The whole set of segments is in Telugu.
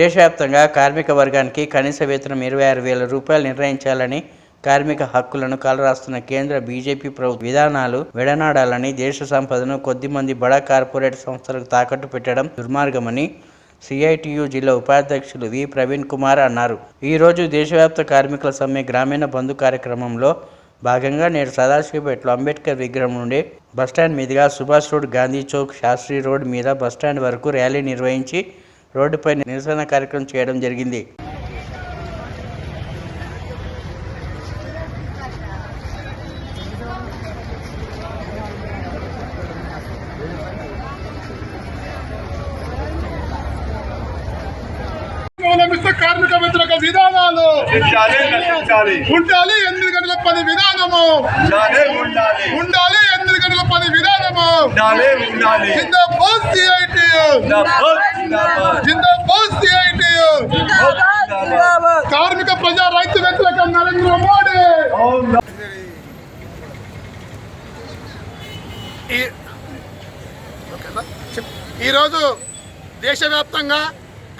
దేశవ్యాప్తంగా కార్మిక వర్గానికి కనీస వేతనం ఇరవై ఆరు వేల రూపాయలు నిర్ణయించాలని కార్మిక హక్కులను కాలరాస్తున్న కేంద్ర బీజేపీ ప్రభుత్వ విధానాలు విడనాడాలని దేశ సంపదను కొద్దిమంది బడా కార్పొరేట్ సంస్థలకు తాకట్టు పెట్టడం దుర్మార్గమని సిఐటియు జిల్లా ఉపాధ్యక్షులు వి. ప్రవీణ్ కుమార్ అన్నారు. ఈరోజు దేశవ్యాప్త కార్మికుల సమ్మె గ్రామీణ బంధు కార్యక్రమంలో భాగంగా నేడు సదాశివపేటలో అంబేద్కర్ విగ్రహం నుండి బస్టాండ్ మీదుగా సుభాష్ రోడ్ గాంధీ చౌక్ శాస్త్రి రోడ్ మీద బస్టాండ్ వరకు ర్యాలీ నిర్వహించి రోడ్డుపై నిరసన కార్యక్రమం చేయడం జరిగింది. కార్మిక వ్యతిరేక విధానాలు. ఉండాలి ఎనిమిది గంటల పని విధానము. ఉండాలి ఉండాలి. ఉండాలి ఎనిమిది గంటల పని విధానము జిందాబాద్ జిందాబాద్ జిందాబాద్ సిఐటియు జిందాబాద్ కార్మిక ప్రజా రైతు వ్యతిరేక నరేంద్ర మోడీ అవును ఈ- ఓకేనా? చెప్. ఈరోజు దేశవ్యాప్తంగా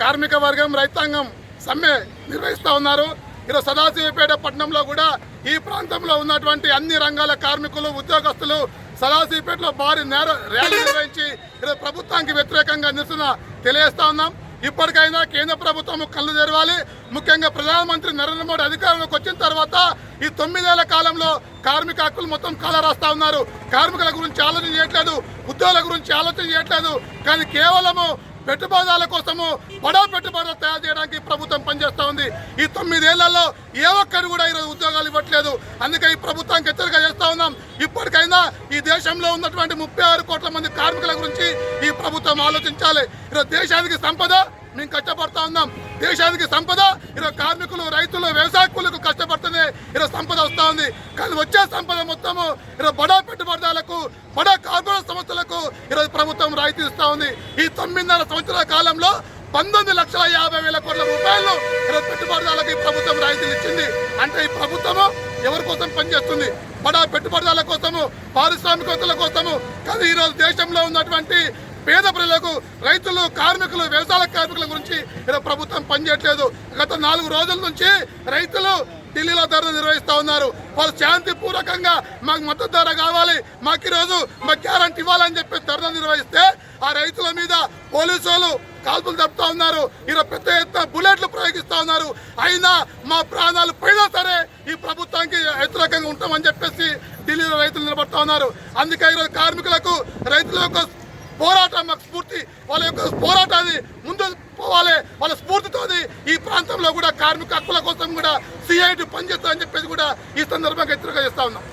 కార్మిక వర్గం రైతాంగం సమ్మె నిర్వహిస్తూ ఉన్నారు. ఈరోజు సదాశివపేట పట్టణంలో కూడా ఈ ప్రాంతంలో ఉన్నటువంటి అన్ని రంగాల కార్మికులు ఉద్యోగస్తులు సదాశివపేటలో భారీ నేర ర్యాలీ నిర్వహించి ఈరోజు ప్రభుత్వానికి వ్యతిరేకంగా నిరసన తెలియజేస్తా ఉన్నాం. ఇప్పటికైనా కేంద్ర ప్రభుత్వం కళ్ళు తెరవాలి. ముఖ్యంగా ప్రధానమంత్రి నరేంద్ర మోడీ అధికారంలోకి వచ్చిన తర్వాత ఈ తొమ్మిదేళ్ళ కాలంలో కార్మిక హక్కులు మొత్తం కాలరాస్తా ఉన్నారు. కార్మికుల గురించి ఆలోచన చేయట్లేదు ఉద్యోగుల గురించి ఆలోచన చేయట్లేదు. కానీ కేవలము పెట్టుబడుల కోసము బడా పెట్టుబడులు తయారు చేయడానికి ప్రభుత్వం పనిచేస్తూ ఉంది. ఈ తొమ్మిదేళ్ళలో ఏ ఒక్కరు కూడా ఈరోజు ఉద్యోగాలు ఇవ్వట్లేదు. అందుకే ఈ ప్రభుత్వానికి హెచ్చరిక చేస్తూ ఉన్నాం. ఇప్పటికైనా ఈ దేశంలో ఉన్నటువంటి ముప్పై ఆరు కోట్ల మంది కార్మికుల గురించి ఈ ప్రభుత్వం ఆలోచించాలి. ఈరోజు దేశానికి సంపద మేము కష్టపడతా ఉన్నాం. దేశానికి సంపద ఈరోజు కార్మికులు రైతులు వ్యవసాయ కూలీలకు కష్టపడుతుంది ఈరోజు సంపద వస్తూ ఉంది. కానీ వచ్చే సంపద మొత్తము ఈరోజు బడా పెట్టుబడిదారులకు బడా కార్పొరేట్ సంస్థలకు ఈరోజు ప్రభుత్వం రాయితీ ఇస్తూ ఉంది. ఈ తొమ్మిదిన్నర సంవత్సరాల కాలంలో పంతొమ్మిది లక్షల యాభై వేల కోట్ల రూపాయలు ఈరోజు పెట్టుబడిదారులకు ఈ ప్రభుత్వం రాయితీలు ఇచ్చింది. అంటే ఈ ప్రభుత్వము ఎవరి కోసం పనిచేస్తుంది? బడా పెట్టుబడిదారుల కోసము పారిశ్రామికవేత్తల కోసము. కానీ ఈరోజు దేశంలో ఉన్నటువంటి పేద ప్రజలకు రైతులు కార్మికులు వ్యవసాయ కార్మికుల గురించి ఇలా ప్రభుత్వం పనిచేయట్లేదు. గత నాలుగు రోజుల నుంచి రైతులు ఢిల్లీలో ధరలు నిర్వహిస్తా ఉన్నారు. వాళ్ళు శాంతి పూర్వకంగా మాకు మద్దతు ధర కావాలి మాకు ఈరోజు మాకు గ్యారంటీ ఇవ్వాలని చెప్పి ధరలు నిర్వహిస్తే ఆ రైతుల మీద పోలీసులు కాల్పులు తప్పుతా ఉన్నారు. ఈరోజు పెద్ద ఎత్తున బుల్లెట్లు ప్రయోగిస్తూ ఉన్నారు. అయినా మా ప్రాణాలు పోయినా సరే ఈ ప్రభుత్వానికి వ్యతిరేకంగా ఉంటామని చెప్పేసి ఢిల్లీలో రైతులు నిలబడతా ఉన్నారు. అందుకే ఈరోజు పోరాటం మాకు స్ఫూర్తి. వాళ్ళ యొక్క పోరాటాన్ని ముందు పోవాలి. వాళ్ళ స్ఫూర్తితో ఈ ప్రాంతంలో కూడా కార్మిక హక్కుల కోసం కూడా సిఐటి పనిచేస్తా అని చెప్పేసి కూడా ఈ సందర్భంగా హెచ్చరిక చేస్తా ఉన్నాం.